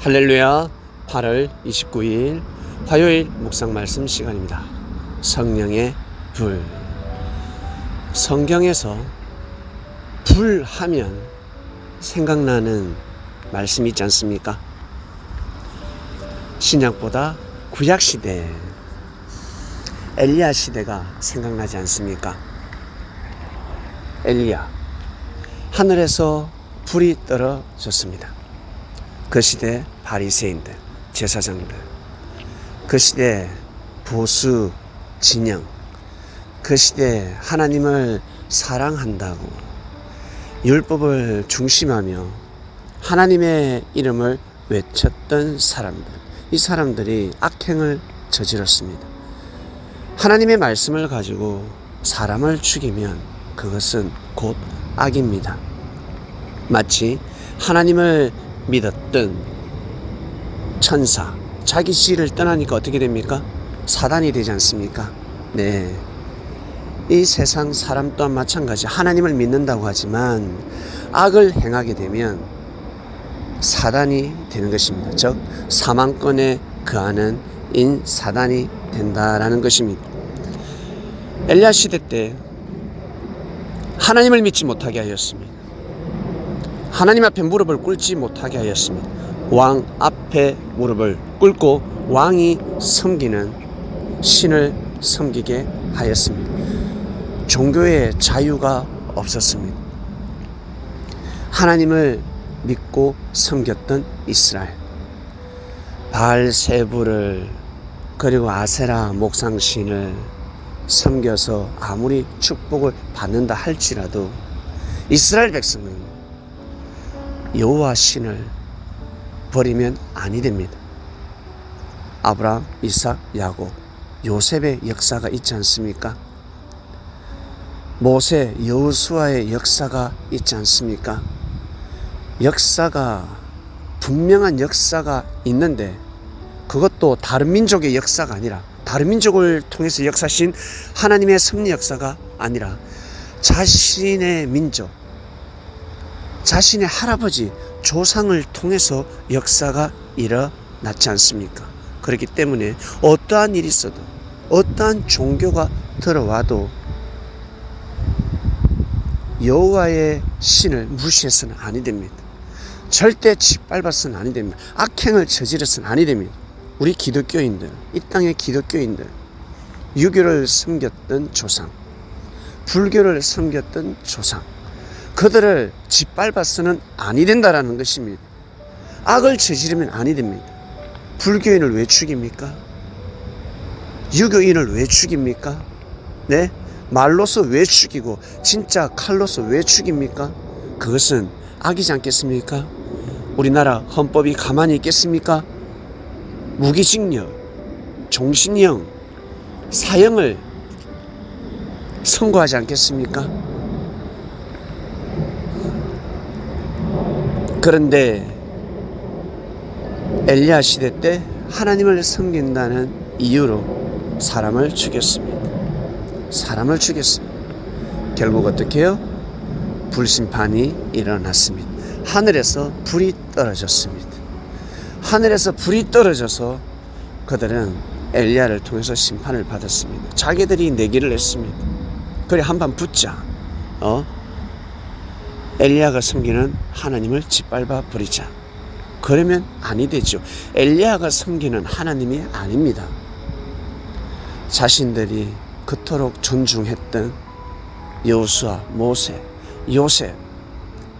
할렐루야 8월 29일 화요일 묵상 말씀 시간입니다. 성령의 불 성경에서 불 하면 생각나는 말씀이 있지 않습니까? 신약보다 구약 시대 엘리야 시대가 생각나지 않습니까? 엘리야 하늘에서 불이 떨어졌습니다. 그 시대 바리새인들, 제사장들, 그 시대 보수 진영, 그 시대 하나님을 사랑한다고 율법을 중심하며 하나님의 이름을 외쳤던 사람들, 이 사람들이 악행을 저질렀습니다. 하나님의 말씀을 가지고 사람을 죽이면 그것은 곧 악입니다. 마치 하나님을 믿었던 천사, 자기 씨를 떠나니까 어떻게 됩니까? 사단이 되지 않습니까? 네. 이 세상 사람 또한 마찬가지. 하나님을 믿는다고 하지만 악을 행하게 되면 사단이 되는 것입니다. 즉, 사망권에 그하는 인 사단이 된다라는 것입니다. 엘리야 시대 때 하나님을 믿지 못하게 하였습니다. 하나님 앞에 무릎을 꿇지 못하게 하였습니다. 왕 앞에 무릎을 꿇고 왕이 섬기는 신을 섬기게 하였습니다. 종교의 자유가 없었습니다. 하나님을 믿고 섬겼던 이스라엘. 바알세부를 그리고 아세라 목상신을 섬겨서 아무리 축복을 받는다 할지라도 이스라엘 백성은 여호와 신을 버리면 아니 됩니다. 아브라함, 이삭, 야곱, 요셉의 역사가 있지 않습니까? 모세, 여호수아의 역사가 있지 않습니까? 역사가 분명한 역사가 있는데 그것도 다른 민족의 역사가 아니라 다른 민족을 통해서 역사신 하나님의 섭리 역사가 아니라 자신의 민족, 자신의 할아버지, 조상을 통해서 역사가 일어났지 않습니까? 그렇기 때문에 어떠한 일이 있어도 어떠한 종교가 들어와도 여호와의 신을 무시해서는 아니 됩니다. 절대 짓밟아서는 아니 됩니다. 악행을 저질러서는 아니 됩니다. 우리 기독교인들, 이 땅의 기독교인들, 유교를 섬겼던 조상, 불교를 섬겼던 조상, 그들을 짓밟아서는 아니 된다라는 것입니다. 악을 저지르면 아니 됩니다. 불교인을 왜 죽입니까? 유교인을 왜 죽입니까? 네? 말로서 왜 죽이고 진짜 칼로서 왜 죽입니까? 그것은 악이지 않겠습니까? 우리나라 헌법이 가만히 있겠습니까? 무기징역, 종신형, 사형을 선고하지 않겠습니까? 그런데 엘리야 시대 때 하나님을 섬긴다는 이유로 사람을 죽였습니다. 사람을 죽였습니다. 결국 어떻게 해요? 불심판이 일어났습니다. 하늘에서 불이 떨어졌습니다. 하늘에서 불이 떨어져서 그들은 엘리야를 통해서 심판을 받았습니다. 자기들이 내기를 했습니다. 그래 한판 붙자. 어? 엘리야가 섬기는 하나님을 짓밟아 버리자. 그러면 아니 되죠. 엘리야가 섬기는 하나님이 아닙니다. 자신들이 그토록 존중했던 여호수아, 모세, 요셉,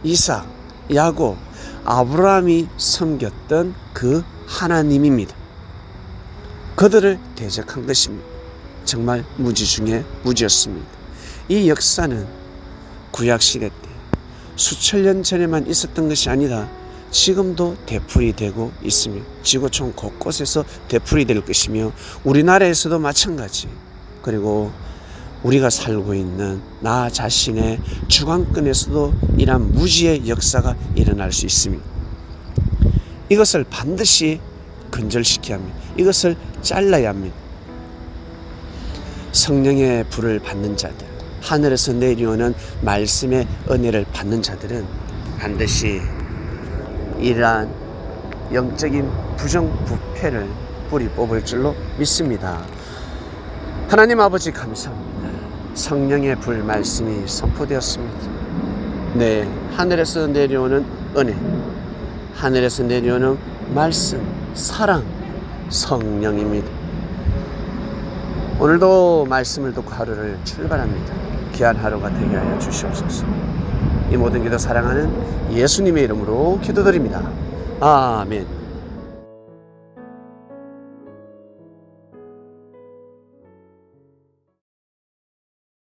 이삭, 야곱, 아브라함이 섬겼던 그 하나님입니다. 그들을 대적한 것입니다. 정말 무지 중에 무지였습니다. 이 역사는 구약 시대 때 수천 년 전에만 있었던 것이 아니라 지금도 되풀이 되고 있습니다. 지구촌 곳곳에서 되풀이 될 것이며 우리나라에서도 마찬가지. 그리고 우리가 살고 있는 나 자신의 주관권에서도 이러한 무지의 역사가 일어날 수 있습니다. 이것을 반드시 근절시켜야 합니다. 이것을 잘라야 합니다. 성령의 불을 받는 자들, 하늘에서 내려오는 말씀의 은혜를 받는 자들은 반드시 이러한 영적인 부정부패를 뿌리 뽑을 줄로 믿습니다. 하나님 아버지 감사합니다. 성령의 불 말씀이 선포되었습니다. 네, 하늘에서 내려오는 은혜, 하늘에서 내려오는 말씀, 사랑, 성령입니다. 오늘도 말씀을 듣고 하루를 출발합니다. 귀한 하루가 되게 하여 주시옵소서. 이 모든 기도 사랑하는 예수님의 이름으로 기도드립니다. 아멘.